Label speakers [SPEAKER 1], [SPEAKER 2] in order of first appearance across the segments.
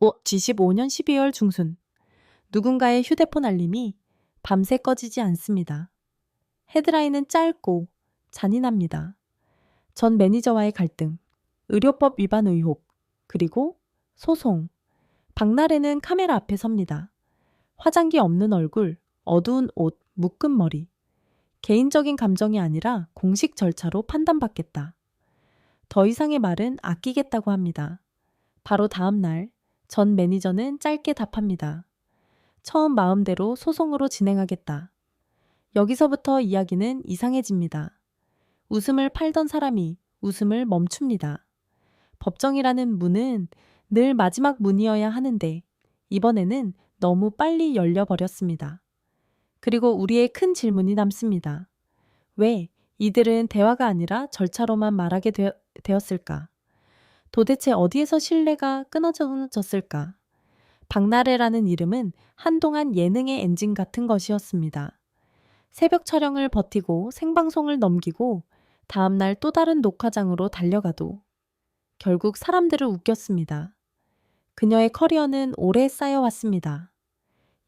[SPEAKER 1] 25년 12월 중순 누군가의 휴대폰 알림이 밤새 꺼지지 않습니다. 헤드라인은 짧고 잔인합니다. 전 매니저와의 갈등, 의료법 위반 의혹, 그리고 소송. 박나래는 카메라 앞에 섭니다. 화장기 없는 얼굴, 어두운 옷, 묶은 머리. 개인적인 감정이 아니라 공식 절차로 판단받겠다. 더 이상의 말은 아끼겠다고 합니다. 바로 다음 날, 전 매니저는 짧게 답합니다. 처음 마음대로 소송으로 진행하겠다. 여기서부터 이야기는 이상해집니다. 웃음을 팔던 사람이 웃음을 멈춥니다. 법정이라는 문은 늘 마지막 문이어야 하는데 이번에는 너무 빨리 열려버렸습니다. 그리고 우리의 큰 질문이 남습니다. 왜 이들은 대화가 아니라 절차로만 말하게 되어, 되었을까? 도대체 어디에서 신뢰가 끊어졌을까? 박나래라는 이름은 한동안 예능의 엔진 같은 것이었습니다. 새벽 촬영을 버티고 생방송을 넘기고 다음날 또 다른 녹화장으로 달려가도 결국 사람들을 웃겼습니다. 그녀의 커리어는 오래 쌓여왔습니다.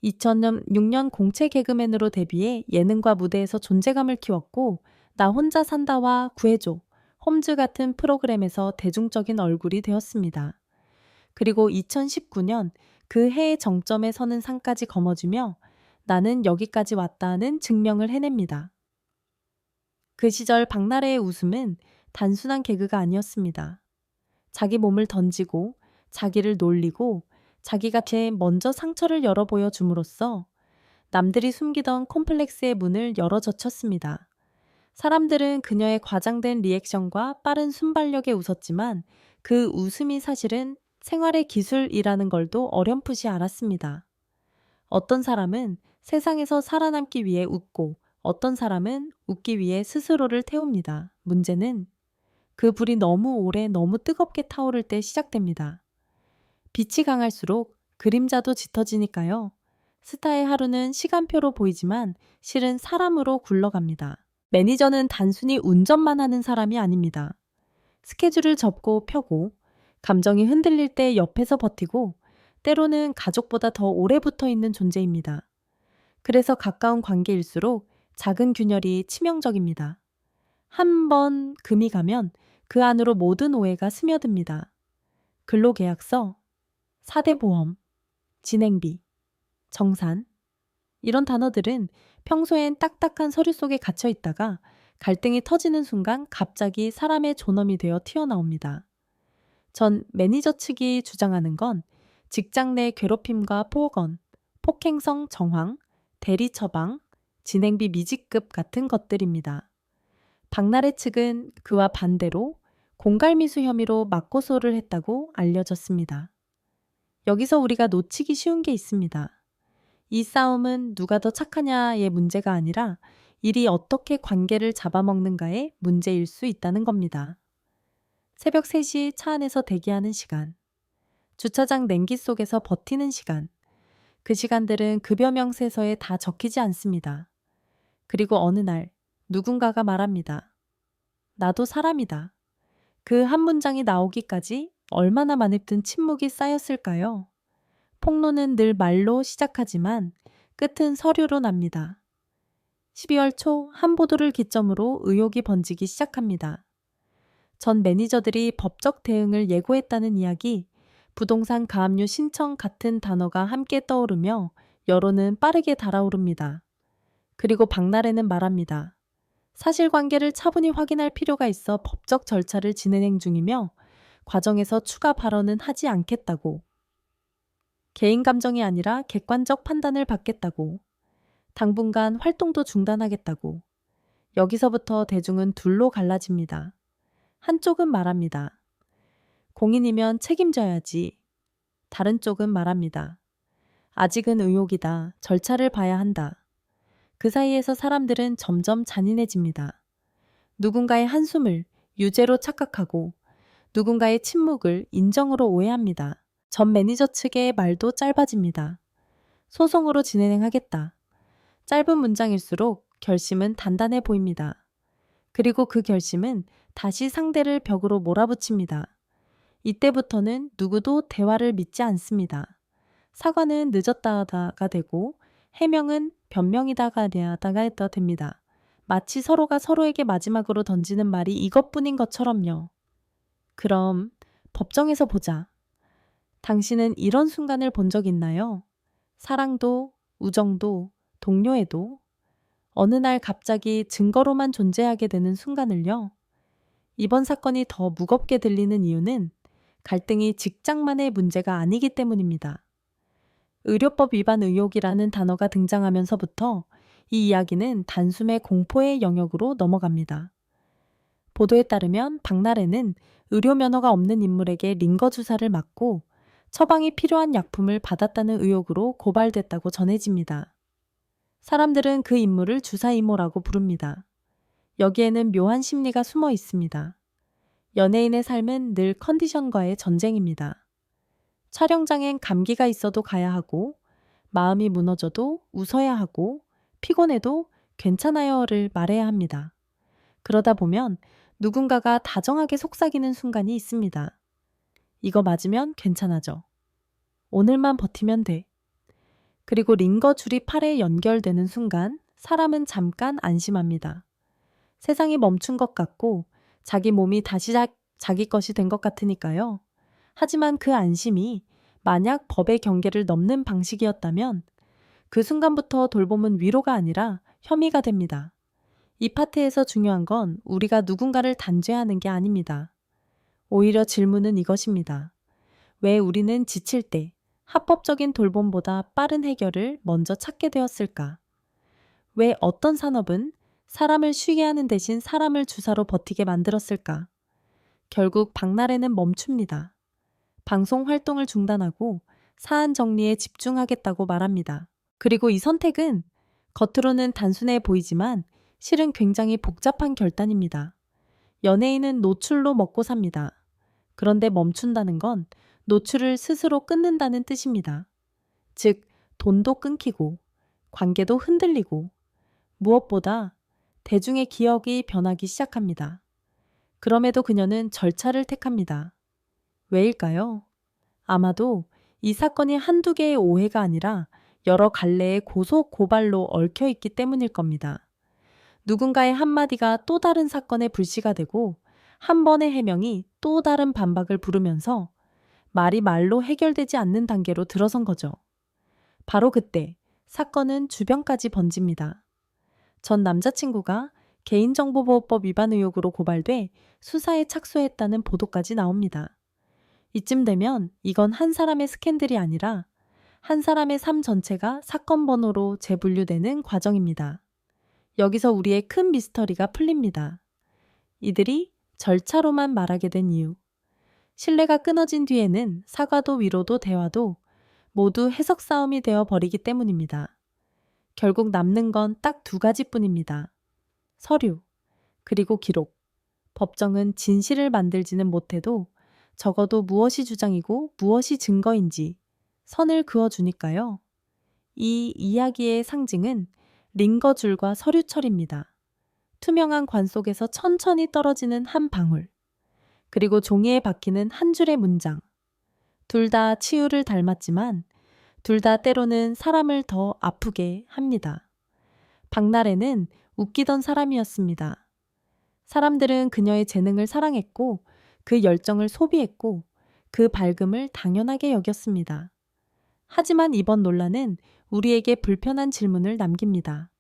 [SPEAKER 1] 2006년 공채 개그맨으로 데뷔해 예능과 무대에서 존재감을 키웠고 나 혼자 산다와 구해줘, 홈즈 같은 프로그램에서 대중적인 얼굴이 되었습니다. 그리고 2019년 그 해의 정점에 서는 상까지 거머쥐며 나는 여기까지 왔다는 증명을 해냅니다. 그 시절 박나래의 웃음은 단순한 개그가 아니었습니다. 자기 몸을 던지고 자기를 놀리고 자기가 제일 먼저 상처를 열어 보여 줌으로써 남들이 숨기던 콤플렉스의 문을 열어 젖혔습니다. 사람들은 그녀의 과장된 리액션과 빠른 순발력에 웃었지만 그 웃음이 사실은 생활의 기술이라는 걸도 어렴풋이 알았습니다. 어떤 사람은 세상에서 살아남기 위해 웃고 어떤 사람은 웃기 위해 스스로를 태웁니다. 문제는 그 불이 너무 오래 너무 뜨겁게 타오를 때 시작됩니다. 빛이 강할수록 그림자도 짙어지니까요. 스타의 하루는 시간표로 보이지만 실은 사람으로 굴러갑니다. 매니저는 단순히 운전만 하는 사람이 아닙니다. 스케줄을 접고 펴고 감정이 흔들릴 때 옆에서 버티고 때로는 가족보다 더 오래 붙어 있는 존재입니다. 그래서 가까운 관계일수록 작은 균열이 치명적입니다. 한 번 금이 가면 그 안으로 모든 오해가 스며듭니다. 근로계약서, 사대보험, 진행비, 정산, 이런 단어들은 평소엔 딱딱한 서류 속에 갇혀 있다가 갈등이 터지는 순간 갑자기 사람의 존엄이 되어 튀어나옵니다. 전 매니저 측이 주장하는 건 직장 내 괴롭힘과 폭언, 폭행성 정황, 대리 처방, 진행비 미지급 같은 것들입니다. 박나래 측은 그와 반대로 공갈미수 혐의로 맞고소를 했다고 알려졌습니다. 여기서 우리가 놓치기 쉬운 게 있습니다. 이 싸움은 누가 더 착하냐의 문제가 아니라 일이 어떻게 관계를 잡아먹는가의 문제일 수 있다는 겁니다. 새벽 3시 차 안에서 대기하는 시간, 주차장 냉기 속에서 버티는 시간, 그 시간들은 급여 명세서에 다 적히지 않습니다. 그리고 어느 날 누군가가 말합니다. 나도 사람이다. 그 한 문장이 나오기까지 얼마나 많은 침묵이 쌓였을까요? 폭로는 늘 말로 시작하지만 끝은 서류로 납니다. 12월 초 한 보도를 기점으로 의혹이 번지기 시작합니다. 전 매니저들이 법적 대응을 예고했다는 이야기, 부동산 가압류 신청 같은 단어가 함께 떠오르며 여론은 빠르게 달아오릅니다. 그리고 박나래는 말합니다. 사실관계를 차분히 확인할 필요가 있어 법적 절차를 진행 중이며 과정에서 추가 발언은 하지 않겠다고. 개인 감정이 아니라 객관적 판단을 받겠다고. 당분간 활동도 중단하겠다고. 여기서부터 대중은 둘로 갈라집니다. 한쪽은 말합니다. 공인이면 책임져야지. 다른 쪽은 말합니다. 아직은 의혹이다. 절차를 봐야 한다. 그 사이에서 사람들은 점점 잔인해집니다. 누군가의 한숨을 유죄로 착각하고 누군가의 침묵을 인정으로 오해합니다. 전 매니저 측의 말도 짧아집니다. 소송으로 진행하겠다. 짧은 문장일수록 결심은 단단해 보입니다. 그리고 그 결심은 다시 상대를 벽으로 몰아붙입니다. 이때부터는 누구도 대화를 믿지 않습니다. 사과는 늦었다가 되고 해명은 변명이다가 되다가 됩니다. 마치 서로가 서로에게 마지막으로 던지는 말이 이것뿐인 것처럼요. 그럼 법정에서 보자. 당신은 이런 순간을 본 적 있나요? 사랑도, 우정도, 동료에도 어느 날 갑자기 증거로만 존재하게 되는 순간을요. 이번 사건이 더 무겁게 들리는 이유는 갈등이 직장만의 문제가 아니기 때문입니다. 의료법 위반 의혹이라는 단어가 등장하면서부터 이 이야기는 단숨에 공포의 영역으로 넘어갑니다. 보도에 따르면 박나래는 의료 면허가 없는 인물에게 링거 주사를 맞고 처방이 필요한 약품을 받았다는 의혹으로 고발됐다고 전해집니다. 사람들은 그 인물을 주사 이모라고 부릅니다. 여기에는 묘한 심리가 숨어 있습니다. 연예인의 삶은 늘 컨디션과의 전쟁입니다. 촬영장엔 감기가 있어도 가야 하고, 마음이 무너져도 웃어야 하고, 피곤해도 괜찮아요를 말해야 합니다. 그러다 보면 누군가가 다정하게 속삭이는 순간이 있습니다. 이거 맞으면 괜찮아져. 오늘만 버티면 돼. 그리고 링거 줄이 팔에 연결되는 순간 사람은 잠깐 안심합니다. 세상이 멈춘 것 같고 자기 몸이 다시 자, 자기 것이 된 것 같으니까요. 하지만 그 안심이 만약 법의 경계를 넘는 방식이었다면 그 순간부터 돌봄은 위로가 아니라 혐의가 됩니다. 이 파트에서 중요한 건 우리가 누군가를 단죄하는 게 아닙니다. 오히려 질문은 이것입니다. 왜 우리는 지칠 때 합법적인 돌봄보다 빠른 해결을 먼저 찾게 되었을까? 왜 어떤 산업은 사람을 쉬게 하는 대신 사람을 주사로 버티게 만들었을까? 결국 박나래는 멈춥니다. 방송 활동을 중단하고 사안 정리에 집중하겠다고 말합니다. 그리고 이 선택은 겉으로는 단순해 보이지만 실은 굉장히 복잡한 결단입니다. 연예인은 노출로 먹고 삽니다. 그런데 멈춘다는 건 노출을 스스로 끊는다는 뜻입니다. 즉, 돈도 끊기고, 관계도 흔들리고, 무엇보다 대중의 기억이 변하기 시작합니다. 그럼에도 그녀는 절차를 택합니다. 왜일까요? 아마도 이 사건이 한두 개의 오해가 아니라 여러 갈래의 고소 고발로 얽혀 있기 때문일 겁니다. 누군가의 한마디가 또 다른 사건의 불씨가 되고 한 번의 해명이 또 다른 반박을 부르면서 말이 말로 해결되지 않는 단계로 들어선 거죠. 바로 그때 사건은 주변까지 번집니다. 전 남자친구가 개인정보보호법 위반 의혹으로 고발돼 수사에 착수했다는 보도까지 나옵니다. 이쯤 되면 이건 한 사람의 스캔들이 아니라 한 사람의 삶 전체가 사건 번호로 재분류되는 과정입니다. 여기서 우리의 큰 미스터리가 풀립니다. 이들이 절차로만 말하게 된 이유. 신뢰가 끊어진 뒤에는 사과도 위로도 대화도 모두 해석 싸움이 되어 버리기 때문입니다. 결국 남는 건 딱 두 가지뿐입니다. 서류, 그리고 기록. 법정은 진실을 만들지는 못해도 적어도 무엇이 주장이고 무엇이 증거인지 선을 그어주니까요. 이 이야기의 상징은 링거줄과 서류철입니다. 투명한 관 속에서 천천히 떨어지는 한 방울. 그리고 종이에 박히는 한 줄의 문장. 둘 다 치유를 닮았지만 둘 다 때로는 사람을 더 아프게 합니다. 박나래는 웃기던 사람이었습니다. 사람들은 그녀의 재능을 사랑했고 그 열정을 소비했고 그 밝음을 당연하게 여겼습니다. 하지만 이번 논란은 우리에게 불편한 질문을 남깁니다.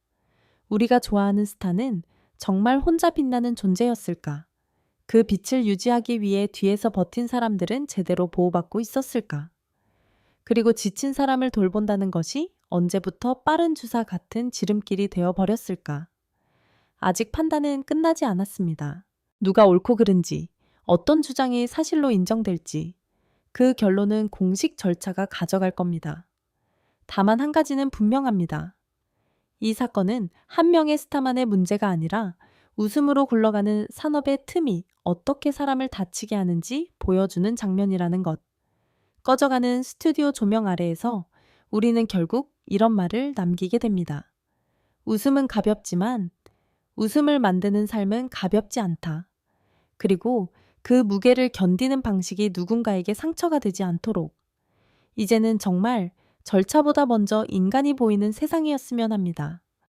[SPEAKER 1] 우리가 좋아하는 스타는 정말 혼자 빛나는 존재였을까? 그 빛을 유지하기 위해 뒤에서 버틴 사람들은 제대로 보호받고 있었을까? 그리고 지친 사람을 돌본다는 것이 언제부터 빠른 주사 같은 지름길이 되어 버렸을까? 아직 판단은 끝나지 않았습니다. 누가 옳고 그른지, 어떤 주장이 사실로 인정될지, 그 결론은 공식 절차가 가져갈 겁니다. 다만 한 가지는 분명합니다. 이 사건은 한 명의 스타만의 문제가 아니라 웃음으로 굴러가는 산업의 틈이 어떻게 사람을 다치게 하는지 보여주는 장면이라는 것. 꺼져가는 스튜디오 조명 아래에서 우리는 결국 이런 말을 남기게 됩니다. 웃음은 가볍지만 웃음을 만드는 삶은 가볍지 않다. 그리고 그 무게를 견디는 방식이 누군가에게 상처가 되지 않도록 이제는 정말 절차보다 먼저 인간이 보이는 세상이었으면 합니다.